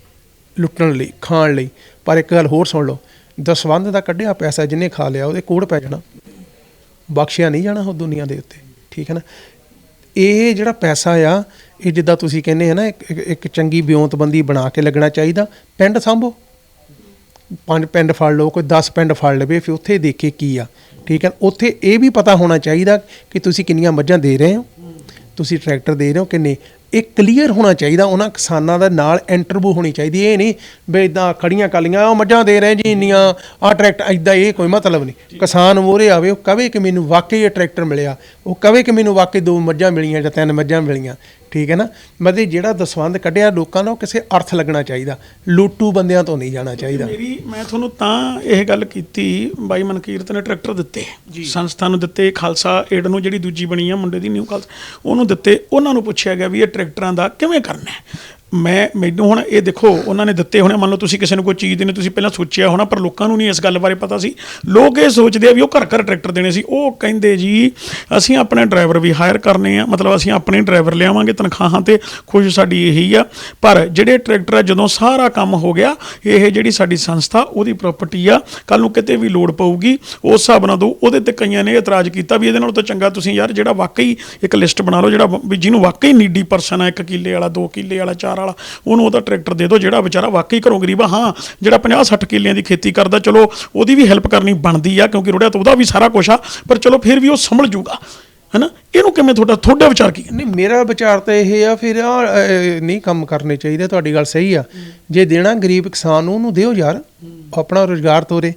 Speaker 1: ਲੁੱਟਣ ਲਈ, ਖਾਣ ਲਈ। ਪਰ ਇੱਕ ਗੱਲ ਹੋਰ ਸੁਣ ਲਓ, ਦਸਵੰਧ ਦਾ ਕੱਢਿਆ ਪੈਸਾ ਜਿਹਨੇ ਖਾ ਲਿਆ, ਉਹਦੇ ਕੋੜ ਪੈ ਜਾਣਾ। ਬਖਸ਼ਿਆ ਨਹੀਂ ਜਾਣਾ ਉਹ ਦੁਨੀਆ ਦੇ ਉੱਤੇ, ਠੀਕ ਹੈ ਨਾ? ਇਹ ਜਿਹੜਾ ਪੈਸਾ ਆ ਇਹ ਜਿੱਦਾਂ ਤੁਸੀਂ ਕਹਿੰਦੇ ਆ ਨਾ ਇੱਕ- ਇੱਕ ਚੰਗੀ ਬਿਉਂਤਬੰਦੀ ਬਣਾ ਕੇ ਲੱਗਣਾ ਚਾਹੀਦਾ। ਪਿੰਡ ਸੰਭੋ। ਪੰਜ ਪਿੰਡ ਫੜ ਲਓ ਕੋਈ 10 ਪਿੰਡ ਫੜ ਲਵੇ ਫਿਰ ਉੱਥੇ ਦੇਖੇ ਕੀ ਆ। ਠੀਕ ਹੈ ਉੱਥੇ ਇਹ ਵੀ ਪਤਾ ਹੋਣਾ ਚਾਹੀਦਾ ਕਿ ਤੁਸੀਂ ਕਿੰਨੀਆਂ ਮੱਝਾਂ ਦੇ ਰਹੇ ਹੋ ਤੁਸੀਂ ਟਰੈਕਟਰ ਦੇ ਰਹੇ ਹੋ ਕਿ ਨਹੀਂ। ਇਹ ਕਲੀਅਰ ਹੋਣਾ ਚਾਹੀਦਾ ਉਹਨਾਂ ਕਿਸਾਨਾਂ ਦਾ ਨਾਲ ਇੰਟਰਵਿਊ ਹੋਣੀ ਚਾਹੀਦੀ ਇਹ ਨਹੀਂ ਵੀ ਇਦਾਂ ਖੜੀਆਂ ਕਾਲੀਆਂ ਉਹ ਮੱਝਾਂ ਦੇ ਰਹੇ ਜੀ ਇੰਨੀਆਂ ਆ ਟਰੈਕਟਰ ਇਦਾਂ ਇਹ ਕੋਈ ਮਤਲਬ ਨਹੀਂ। ਕਿਸਾਨ ਮੋਰੇ ਆਵੇ ਉਹ ਕਵੇ ਕਿ ਮੈਨੂੰ ਵਾਕਈ ਇਹ ਟਰੈਕਟਰ ਮਿਲਿਆ ਉਹ ਕਵੇ ਕਿ ਮੈਨੂੰ ਵਾਕਈ ਦੋ ਮੱਝਾਂ ਮਿਲੀਆਂ ਜਾਂ ਤਿੰਨ ਮੱਝਾਂ ਮਿਲੀਆਂ। ਠੀਕ ਹੈ ਨਾ? ਮਤਲਬ ਜਿਹੜਾ ਦਸਵੰਦ ਕੱਢਿਆ ਲੋਕਾਂ ਦਾ ਉਹ ਕਿਸੇ ਅਰਥ ਲੱਗਣਾ ਚਾਹੀਦਾ। ਲੂਟੂ ਬੰਦਿਆਂ ਤੋਂ ਨਹੀਂ ਜਾਣਾ ਚਾਹੀਦਾ।
Speaker 2: ਮੇਰੀ ਮੈਂ ਤੁਹਾਨੂੰ ਤਾਂ ਇਹ ਗੱਲ ਕੀਤੀ ਬਾਈ ਮਨਕੀਰਤ ਨੇ ਟਰੈਕਟਰ ਦਿੱਤੇ। ਸੰਸਥਾ ਨੂੰ ਦਿੱਤੇ ਖਾਲਸਾ ਏਡ ਨੂੰ ਜਿਹੜੀ ਦੂਜੀ ਬਣੀ ਆ ਮੁੰਡੇ ਦੀ ਨਿਊ ਖਾਲਸਾ ਉਹਨੂੰ ਦਿੱਤੇ। ਉਹਨਾਂ ਨੂੰ ਪੁੱਛਿਆ ਗਿਆ ਵੀ ਇਹ ਟਰੈਕਟਰਾਂ ਦਾ ਕਿਵੇਂ ਕਰਨਾ ਹੈ? ਮੈਂ, ਮੈਨੂੰ ਹੁਣ ਇਹ ਦੇਖੋ, ਉਹਨਾਂ ਨੇ ਦਿੱਤੇ ਹੋਣੇ, ਮੰਨ ਲਓ ਤੁਸੀਂ ਕਿਸੇ ਨੂੰ ਕੋਈ ਚੀਜ਼ ਦੇਣੀ, ਤੁਸੀਂ ਪਹਿਲਾਂ ਸੋਚਿਆ ਹੋਣਾ, ਪਰ ਲੋਕਾਂ ਨੂੰ ਨਹੀਂ ਇਸ ਗੱਲ ਬਾਰੇ ਪਤਾ ਸੀ। ਲੋਕ ਇਹ ਸੋਚਦੇ ਆ ਵੀ ਉਹ ਘਰ ਘਰ ਟਰੈਕਟਰ ਦੇਣੇ ਸੀ। ਉਹ ਕਹਿੰਦੇ ਜੀ, ਅਸੀਂ ਆਪਣੇ ਡਰਾਈਵਰ ਵੀ ਹਾਇਰ ਕਰਨੇ ਆ, ਮਤਲਬ ਅਸੀਂ ਆਪਣੇ ਡਰਾਈਵਰ ਲਿਆਵਾਂਗੇ, ਤਨਖਾਹਾਂ ਤੇ ਖੁਸ਼ ਸਾਡੀ ਇਹੀ ਆ। ਪਰ ਜਿਹੜੇ ਟਰੈਕਟਰ ਆ, ਜਦੋਂ ਸਾਰਾ ਕੰਮ ਹੋ ਗਿਆ, ਇਹ ਜਿਹੜੀ ਸਾਡੀ ਸੰਸਥਾ, ਉਹਦੀ ਪ੍ਰਾਪਰਟੀ ਆ ਕੱਲ ਨੂੰ ਕਿਤੇ ਵੀ ਲੋੜ ਪਊਗੀ, ਉਸ ਹਿਸਾਬ ਨਾਲ ਦੋ, ਉਹਦੇ ਤੇ ਕਈਆਂ ਨੇ ਇਤਰਾਜ਼ ਕੀਤਾ ਵੀ ਇਹਦੇ ਨਾਲੋਂ ਤਾਂ ਚੰਗਾ ਤੁਸੀਂ ਯਾਰ ਜਿਹੜਾ ਵਾਕਈ ਇੱਕ ਲਿਸਟ ਬਣਾ ਲਓ, ਜਿਹੜਾ ਵੀ ਜਿਹਨੂੰ ਵਾਕਈ ਨੀਡੀ ਪਰਸਨ ਆ, ਇੱਕ ਕਿੱਲੇ ਵਾਲਾ, ਦੋ ਕਿੱਲੇ ਵਾਲਾ, ਚਾਰ ਵਾਲਾ ਉਹਨੂੰ ਉਹਦਾ ਟਰੈਕਟਰ ਦੇ ਦਿਓ, ਜਿਹੜਾ ਵਿਚਾਰਾ ਵਾਕਈ ਘਰੋਂ ਗਰੀਬ ਆ। ਹਾਂ, ਜਿਹੜਾ 50 60 ਕਿੱਲਿਆਂ ਦੀ ਖੇਤੀ ਕਰਦਾ, ਚਲੋ ਉਹਦੀ ਵੀ ਹੈਲਪ ਕਰਨੀ ਬਣਦੀ ਆ, ਕਿਉਂਕਿ ਰੋੜਿਆ ਤਾਂ ਉਹਦਾ ਵੀ ਸਾਰਾ ਕੁਝ ਆ, ਪਰ ਚਲੋ ਫਿਰ ਵੀ ਉਹ ਸੰਭਲ ਜੂਗਾ। ਹੈਨਾ? ਇਹਨੂੰ ਕਿਵੇਂ ਤੁਹਾਡਾ ਤੁਹਾਡਾ ਵਿਚਾਰ ਕੀ
Speaker 1: ਨਹੀਂ, ਮੇਰਾ ਵਿਚਾਰ ਤਾਂ ਇਹ ਆ, ਫਿਰ ਆ ਨਹੀਂ ਕੰਮ ਕਰਨੇ ਚਾਹੀਦੇ, ਤੁਹਾਡੀ ਗੱਲ ਸਹੀ ਆ। ਜੇ ਦੇਣਾ ਗਰੀਬ ਕਿਸਾਨ ਨੂੰ, ਉਹਨੂੰ ਦਿਓ ਯਾਰ, ਆਪਣਾ ਰੋਜ਼ਗਾਰ ਤੋਰੇ।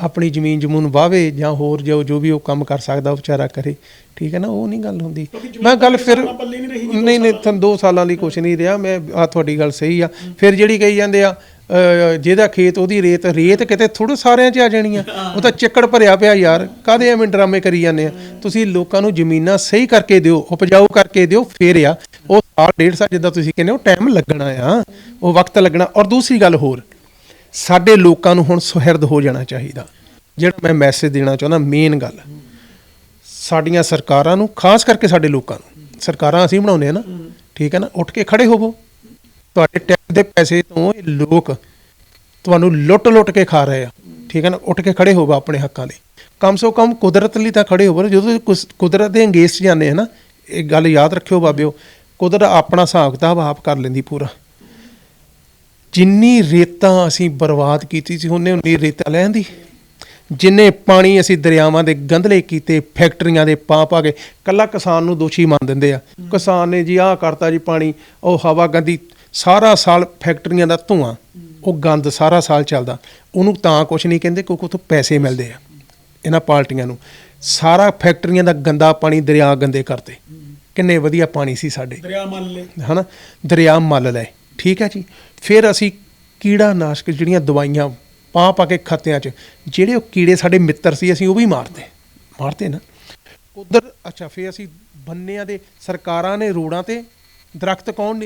Speaker 1: ਆਪਣੀ ਜ਼ਮੀਨ ਜਮੂਨ ਵਾਵੇ ਜਾਂ ਹੋਰ ਜੋ ਜੋ ਵੀ ਉਹ ਕੰਮ ਕਰ ਸਕਦਾ ਉਹ ਵਿਚਾਰਾ ਕਰੇ। ਠੀਕ ਹੈ ਨਾ? ਉਹ ਨਹੀਂ ਗੱਲ ਹੁੰਦੀ। ਮੈਂ ਗੱਲ ਫਿਰ
Speaker 2: ਨਹੀਂ
Speaker 1: ਨਹੀਂ ਤਾਂ 2 ਸਾਲਾਂ ਲਈ ਕੁਝ ਨਹੀਂ ਰਿਹਾ। ਮੈਂ ਆ ਤੁਹਾਡੀ ਗੱਲ ਸਹੀ ਆ। ਫਿਰ ਜਿਹੜੀ ਕਹੀ ਜਾਂਦੇ ਆ ਜਿਹਦਾ ਖੇਤ ਉਹਦੀ ਰੇਤ ਰੇਤ ਕਿਤੇ ਥੋੜੇ ਸਾਰਿਆਂ 'ਚ ਆ ਜਾਣੀ ਆ। ਉਹ ਤਾਂ ਚੱਕੜ ਭਰਿਆ ਪਿਆ ਯਾਰ। ਕਾਦੇ ਐਵੇਂ ਡਰਾਮੇ ਕਰੀ ਜਾਂਦੇ ਆ? ਤੁਸੀਂ ਲੋਕਾਂ ਨੂੰ ਜ਼ਮੀਨਾਂ ਸਹੀ ਕਰਕੇ ਦਿਓ ਉਪਜਾਊ ਕਰਕੇ ਦਿਓ ਫੇਰ ਆ। ਉਹ ਸਾਲ ਡੇਢ ਸਾਲ ਜਿੱਦਾਂ ਤੁਸੀਂ ਕਹਿੰਦੇ ਹੋ ਟਾਈਮ ਲੱਗਣਾ ਆ। ਉਹ ਵਕਤ ਲੱਗਣਾ। ਔਰ ਦੂਸਰੀ ਗੱਲ ਹੋਰ। ਸਾਡੇ ਲੋਕਾਂ ਨੂੰ ਹੁਣ ਸੁਹਿਰਦ ਹੋ ਜਾਣਾ ਚਾਹੀਦਾ। ਜਿਹੜਾ ਮੈਂ ਮੈਸੇਜ ਦੇਣਾ ਚਾਹੁੰਦਾ ਮੇਨ ਗੱਲ, ਸਾਡੀਆਂ ਸਰਕਾਰਾਂ ਨੂੰ, ਖਾਸ ਕਰਕੇ ਸਾਡੇ ਲੋਕਾਂ ਨੂੰ, ਸਰਕਾਰਾਂ ਅਸੀਂ ਬਣਾਉਂਦੇ ਆ ਨਾ, ਠੀਕ ਹੈ ਨਾ, ਉੱਠ ਕੇ ਖੜੇ ਹੋਵੋ। ਤੁਹਾਡੇ ਟੈਕਸ ਦੇ ਪੈਸੇ ਤੋਂ ਇਹ ਲੋਕ ਤੁਹਾਨੂੰ ਲੁੱਟ-ਲੁੱਟ ਕੇ ਖਾ ਰਹੇ ਆ, ਠੀਕ ਹੈ ਨਾ, ਉੱਠ ਕੇ ਖੜੇ ਹੋਵੋ ਆਪਣੇ ਹੱਕਾਂ ਲਈ ਕਮ ਸੋ ਕਮ ਕੁਦਰਤ ਲਈ ਤਾਂ ਖੜੇ ਹੋਵੋ ਨਾ। ਜਦੋਂ ਕੁਦਰਤ ਦੇ ਅੰਗੇਜ 'ਚ ਜਾਂਦੇ ਆ ਨਾ, ਇਹ ਗੱਲ ਯਾਦ ਰੱਖਿਓ ਬਾਬਿਓ, ਕੁਦਰਤ ਆਪਣਾ ਹਿਸਾਬ ਕਿਤਾਬ ਆਪ ਕਰ ਲੈਂਦੀ ਪੂਰਾ। ਜਿੰਨੀ ਰੇਤਾਂ ਅਸੀਂ ਬਰਬਾਦ ਕੀਤੀ ਸੀ ਉਹਨੇ ਉਨੀ ਰੇਤਾ ਲੈ ਆਂਦੀ ਜਿੰਨੇ ਪਾਣੀ ਅਸੀਂ ਦਰਿਆਵਾਂ ਦੇ ਗੰਧਲੇ ਕੀਤੇ ਫੈਕਟਰੀਆਂ ਦੇ ਪਾ ਪਾ ਕੇ ਕੱਲਾ ਕਿਸਾਨ ਨੂੰ ਦੋਸ਼ੀ ਮੰਨ ਦਿੰਦੇ ਆ। ਕਿਸਾਨ ਨੇ ਜੀ ਆਹ ਕਰਤਾ ਜੀ ਪਾਣੀ ਉਹ ਹਵਾ ਗੰਦੀ ਸਾਰਾ ਸਾਲ ਫੈਕਟਰੀਆਂ ਦਾ ਧੂਆਂ ਉਹ ਗੰਦ ਸਾਰਾ ਸਾਲ ਚੱਲਦਾ। ਉਹਨੂੰ ਤਾਂ ਕੁਝ ਨਹੀਂ ਕਹਿੰਦੇ ਕਿਉਂਕਿ ਉੱਥੋਂ ਪੈਸੇ ਮਿਲਦੇ ਆ ਇਹਨਾਂ ਪਾਰਟੀਆਂ ਨੂੰ। ਸਾਰਾ ਫੈਕਟਰੀਆਂ ਦਾ ਗੰਦਾ ਪਾਣੀ ਦਰਿਆ ਗੰਦੇ ਕਰਤੇ। ਕਿੰਨੇ ਵਧੀਆ ਪਾਣੀ ਸੀ ਸਾਡੇ।
Speaker 2: ਦਰਿਆ ਮੰਨ ਲੈ
Speaker 1: ਹਨਾ? ਦਰਿਆ ਮੱਲ ਲਏ। ਠੀਕ ਹੈ ਜੀ? ਫਿਰ ਅਸੀਂ ਕੀੜਾ ਨਾਸ਼ਕ ਜਿਹੜੀਆਂ ਦਵਾਈਆਂ ਪਾ ਪਾ ਕੇ ਖੱਤਿਆਂ 'ਚ, ਜਿਹੜੇ ਉਹ ਕੀੜੇ ਸਾਡੇ ਮਿੱਤਰ ਸੀ, ਅਸੀਂ ਉਹ ਵੀ ਮਾਰਦੇ ਮਾਰਦੇ ਨਾ। ਉਧਰ, ਅੱਛਾ, ਫਿਰ ਅਸੀਂ ਬੰਨਿਆਂ ਦੇ ਸਰਕਾਰਾਂ ਨੇ ਰੋੜਾਂ ਤੇ ਦਰਖਤ ਕੌਣ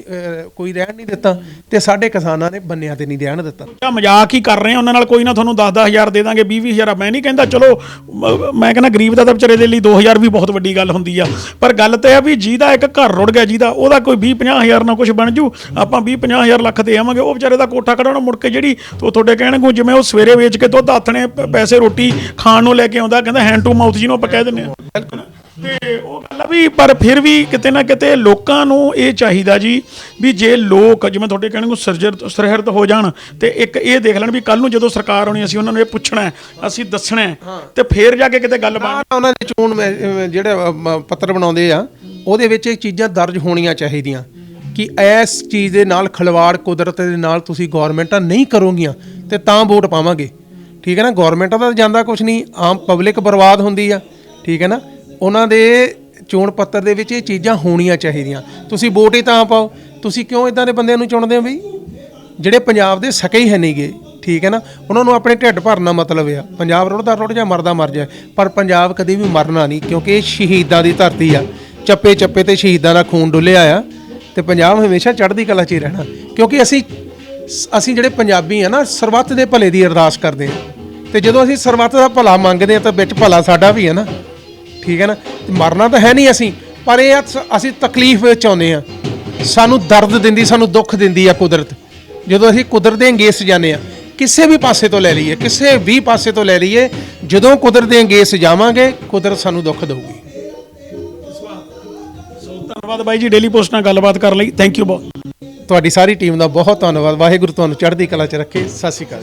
Speaker 1: ਕੋਈ ਰਹਿਣ ਨਹੀਂ ਦਿੱਤਾ ਤੇ ਸਾਡੇ ਕਿਸਾਨਾਂ ਨੇ ਬੰਨਿਆਂ ਤੇ ਨਹੀਂ ਰਹਿਣ ਦਿੱਤਾ।
Speaker 2: ਜਾਂ ਮਜ਼ਾਕ ਹੀ ਕਰ ਰਹੇ ਆ ਉਹਨਾਂ ਨਾਲ ਕੋਈ ਨਾ ਤੁਹਾਨੂੰ 10-10000 ਦੇ ਦਾਂਗੇ 20-20000 ਮੈਂ ਨਹੀਂ ਕਹਿੰਦਾ ਚਲੋ ਮ- ਕਹਿੰਦਾ ਗਰੀਬ ਦਾ ਤਾਂ ਵਿਚਾਰੇ ਦੇ ਲਈ 2000 ਵੀ ਬਹੁਤ ਵੱਡੀ ਗੱਲ ਹੁੰਦੀ ਆ। ਪਰ ਗੱਲ ਤੇ ਆ ਵੀ ਜਿਹਦਾ ਇੱਕ ਘਰ ਰੁੜ ਗਿਆ ਜਿਹਦਾ ਉਹਦਾ ਕੋਈ 20-50000 ਨਾਲ ਕੁਝ ਬਣ ਜੂ ਆਪਾਂ 20-50000 ਲੱਖ ਦੇ ਆਵਾਂਗੇ ਉਹ ਵਿਚਾਰੇ ਦਾ ਕੋਠਾ ਕਢਾਉਣਾ ਮੁੜ ਕੇ ਜਿਹੜੀ ਤੋ ਤੁਹਾਡੇ ਕਹਿਣਗੇ ਜਿਵੇਂ ਉਹ ਸਵੇਰੇ ਵੇਚ ਕੇ ਦੁੱਧ ਆਥਣੇ ਪੈਸੇ ਰੋਟੀ ਖਾਣ ਨੂੰ ਲੈ ਕੇ ਆਉਂਦਾ ਕਹਿੰਦਾ ਹੈਂਡ ਟੂ ਮਾਊਥ ਜਿਹਨੂੰ ਆਪਾਂ ਕਹਿ ਦਿੰਦੇ ਆ। ਤੇ ਉਹ ਗੱਲ ਆ ਵੀ ਪਰ ਫਿਰ ਵੀ ਕਿਤੇ ਨਾ ਕਿਤੇ ਲੋਕਾਂ ਨੂੰ ਇਹ ਚਾਹੀਦਾ ਜੀ ਵੀ ਜੇ ਲੋਕ ਜਿਵੇਂ ਤੁਹਾਡੇ ਕਹਿਣਗੇ ਸਰਜਰ ਸਰਹਿਰਦ ਹੋ ਜਾਣ ਤੇ ਇੱਕ ਇਹ ਦੇਖ ਲੈਣ ਵੀ ਕੱਲ ਨੂੰ ਜਦੋਂ ਸਰਕਾਰ ਆਉਣੀ ਅਸੀਂ ਉਹਨਾਂ ਨੂੰ ਇਹ ਪੁੱਛਣਾ ਹੈ, ਅਸੀਂ ਦੱਸਣਾ ਹੈ, ਤੇ ਫੇਰ ਜਾ ਕੇ ਕਿਤੇ ਗੱਲ ਬਣ
Speaker 1: ਨਾ ਉਹਨਾਂ ਦੇ ਚੋਣ ਮੈਂ- ਅਹ ਜਿਹੜੇ ਅਹ, ਮ- ਪੱਤਰ ਬਣਾਉਂਦੇ ਆ ਉਹਦੇ ਵਿੱਚ ਇਹ ਚੀਜ਼ਾਂ ਦਰਜ ਹੋਣੀਆਂ ਚਾਹੀਦੀਆਂ ਕਿ ਇਸ ਚੀਜ਼ ਦੇ ਨਾਲ ਖਿਲਵਾੜ ਕੁਦਰਤ ਦੇ ਨਾਲ ਤੁਸੀਂ ਗਵਰਨਮੈਂਟਾਂ ਨਹੀਂ ਕਰੋਗੀਆਂ ਤੇ ਤਾਂ ਵੋਟ ਪਾਵਾਂਗੇ। ਠੀਕ ਹੈ ਨਾ? ਗਵਰਨਮੈਂਟਾਂ ਦਾ ਜਾਂਦਾ ਕੁਝ ਨਹੀਂ ਆਮ ਪਬਲਿਕ ਬਰਬਾਦ ਹੁੰਦੀ ਆ। ਠੀਕ ਹੈ ਨਾ? ਉਹਨਾਂ ਦੇ ਚੋਣ ਪੱਤਰ ਦੇ ਵਿੱਚ ਇਹ ਚੀਜ਼ਾਂ ਹੋਣੀਆਂ ਚਾਹੀਦੀਆਂ। ਤੁਸੀਂ ਵੋਟ ਹੀ ਤਾਂ ਪਾਓ ਤੁਸੀਂ ਕਿਉਂ ਇਦਾਂ ਦੇ ਬੰਦਿਆਂ ਨੂੰ ਚੁਣਦੇ ਹੋ ਬਈ? ਜਿਹੜੇ ਪੰਜਾਬ ਦੇ ਸਕੇ ਹੀ ਹੈ ਨਹੀਂਗੇ ਠੀਕ ਹੈ ਨਾ? ਉਹਨਾਂ ਨੂੰ ਆਪਣੇ ਢਿੱਡ ਭਰਨਾ ਮਤਲਬ ਆ। ਪੰਜਾਬ ਰੁੜਦਾ ਰੁੜ ਜਾ, ਮਰਦਾ ਮਰ ਜਾ। ਪਰ ਪੰਜਾਬ ਕਦੇ ਵੀ ਮਰਨਾ ਨਹੀਂ, ਕਿਉਂਕਿ ਇਹ ਸ਼ਹੀਦਾਂ ਦੀ ਧਰਤੀ ਆ। ਚੱਪੇ ਚੱਪੇ ਤੇ ਸ਼ਹੀਦਾਂ ਦਾ ਖੂਨ ਡੁੱਲਿਆ ਆ ਤੇ ਪੰਜਾਬ ਹਮੇਸ਼ਾ ਚੜ੍ਹਦੀ ਕਲਾ 'ਚ ਹੀ ਰਹਿਣਾ। ਕਿਉਂਕਿ ਅਸੀਂ ਅਸੀਂ ਜਿਹੜੇ ਪੰਜਾਬੀ ਆ ਨਾ, ਸਰਬੱਤ ਦੇ ਭਲੇ ਦੀ ਅਰਦਾਸ ਕਰਦੇ ਆ। ਤੇ ਜਦੋਂ ਅਸੀਂ ਸਰਬੱਤ ਦਾ ਭਲਾ ਮੰਗਦੇ ਆ ਤਾਂ ਵਿੱਚ ਭਲਾ ਸਾਡਾ ਵੀ ਹੈ ਨਾ। ਠੀਕ ਹੈ ਨਾ? ਤੇ ਮਰਨਾ ਤਾਂ ਹੈ ਨਹੀਂ ਅਸੀਂ ਪਰ ਇਹ ਆ ਅਸੀਂ ਤਕਲੀਫ ਵਿੱਚ ਆਉਂਦੇ ਆ ਸਾਨੂੰ ਦਰਦ ਦਿੰਦੀ ਸਾਨੂੰ ਦੁੱਖ ਦਿੰਦੀ ਆ ਕੁਦਰਤ। ਜਦੋਂ ਅਸੀਂ ਕੁਦਰਤ ਦੇ ਅੰਗੇਸ ਜਾਂਦੇ ਆ ਕਿਸੇ ਵੀ ਪਾਸੇ ਤੋਂ ਲੈ ਲਈਏ ਕਿਸੇ ਵੀ ਪਾਸੇ ਤੋਂ ਲੈ ਲਈਏ ਜਦੋਂ ਕੁਦਰਤ ਦੇ ਅੰਗੇਸ ਜਾਵਾਂਗੇ ਕੁਦਰਤ ਸਾਨੂੰ ਦੁੱਖ ਦੇਊਗੀ।
Speaker 2: ਸੋ ਧੰਨਵਾਦ ਬਾਈ ਜੀ ਡੇਲੀ ਪੋਸਟ ਨਾਲ ਗੱਲਬਾਤ ਕਰਨ ਲਈ। ਥੈਂਕ ਯੂ ਬਹੁਤ।
Speaker 1: ਤੁਹਾਡੀ ਸਾਰੀ ਟੀਮ ਦਾ ਬਹੁਤ ਧੰਨਵਾਦ। ਵਾਹਿਗੁਰੂ ਤੁਹਾਨੂੰ ਚੜ੍ਹਦੀ ਕਲਾ 'ਚ ਰੱਖੇ। ਸਤਿ ਸ਼੍ਰੀ ਅਕਾਲ।